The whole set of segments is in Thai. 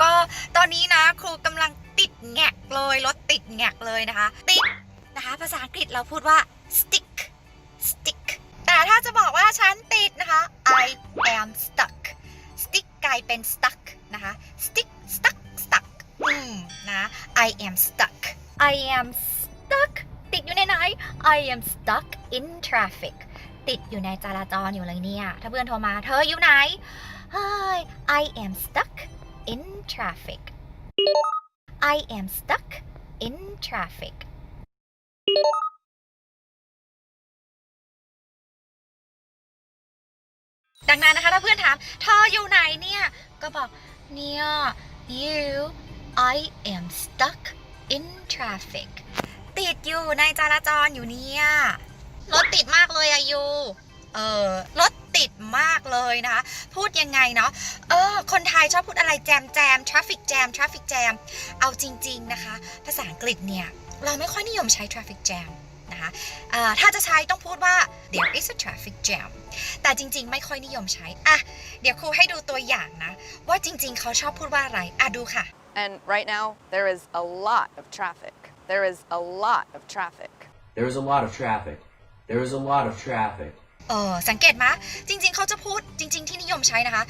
ก็ตอนนี้นะครูกำลังติดแงกเลยรถติดแงกเลยนะคะ ติดนะคะ ภาษาอังกฤษเราพูดว่า stick stick แต่ถ้าจะบอกว่าฉันติดนะคะ I am stuck stick กลายเป็น stuck นะคะ stick stuck stuck อืมนะ I am stuck I am stuck ติดอยู่ในไหน I am stuck in traffic ติดอยู่ในจราจรอยู่เลยเนี่ย ถ้าเพื่อนโทรมา เธออยู่ไหน Hi I am stuck in traffic I am stuck in traffic ดังนั้นนะคะถ้าเพื่อนถามเธออยู่ไหนเนี่ย ก็บอกเนี่ย you I am stuck in traffic ติดอยู่ในจราจรอยู่เนี่ย รถติดมากเลยอะยู เออรถติดมากเลยนะคะ พูดยังไงเนาะ เออ คนไทยชอบพูดอะไรแจมแจม traffic jam traffic jam เอาจริง ๆนะคะ ภาษาอังกฤษเนี่ย เราไม่ค่อยนิยมใช้ traffic jam นะคะอ่าถ้าจะใช้ต้องพูดว่า there is a traffic jam แต่จริง ๆ ไม่ค่อยนิยมใช้อะเดี๋ยวครูให้ดูตัวอย่างนะ ว่าจริง ๆ เขาชอบพูดว่าอะไรอะดูค่ะ And right now, there is a lot of traffic. There is a lot of traffic. There is a lot of traffic. There is a lot of traffic. เออสังเกตไหมจริง ๆ เขาจะพูดจริงๆที่นิ ยมใช้นะคะ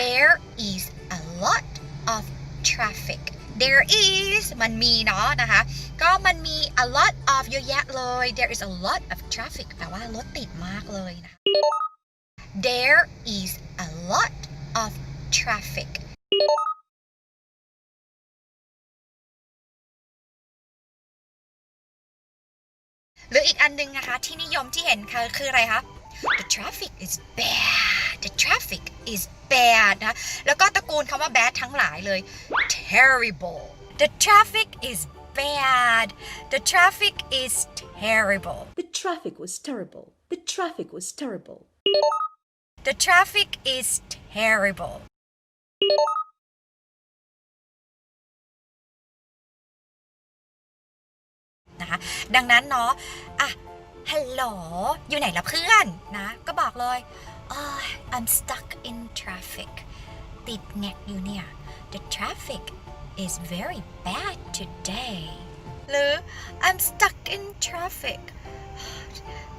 there is a lot of traffic there is มันมีเนาะนะคะ ก็มันมี a lot of เยอะแยะเลย there is a lot of traffic แปลว่ารถติดมากเลยนะ there is a lot of traffic หรืออีกอันหนึงนะคะที่นิยมที่เห็นคือคืออะไรคะ the traffic is bad the traffic is bad นะ แล้วก็ตระกูลคำว่า bad ทั้งหลายเลย terrible the traffic is bad the traffic is terrible The traffic was terrible. The traffic was terrible. the traffic is terrible นะคะดังนั้นเนาะอะฮัลโหล อยู่ไหนละเพื่อนนะก็บอก เลย oh, I'm stuck in traffic ติดแงกอยู่เนี่ย the traffic is very bad today หรือ I'm stuck in traffic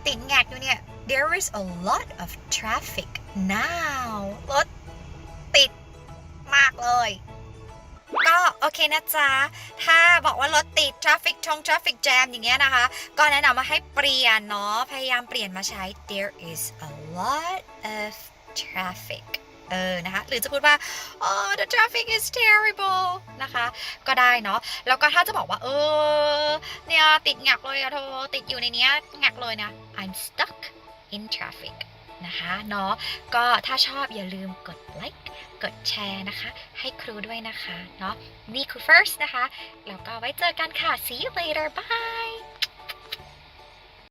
ติดแงกอยู่เนี่ย there is a lot of traffic now รถติดมากเลย ก็โอเคนะจ๊ะ ถ้าบอกว่ารถติด traffic ชง traffic jam อย่างเงี้ยนะคะ ก็แนะนำมาให้เปลี่ยนเนาะ พยายามเปลี่ยนมาใช้ there is a lot of traffic เออนะคะหรือจะพูดว่า oh the traffic is terrible นะคะ ก็ได้เนาะแล้วก็ถ้าจะบอกว่า เออ เนี่ยติดแงกเลยอะเธอติดอยู่ในเนี้ยแงกเลยนะ I'm stuck in traffic นะคะเนาะก็ถ้าชอบอย่าลืมกดไลค์กดแชร์นะคะ ให้ครูด้วยนะคะเนาะนี่คือ first นะคะ แล้วก็ไว้เจอกันค่ะ see you later bye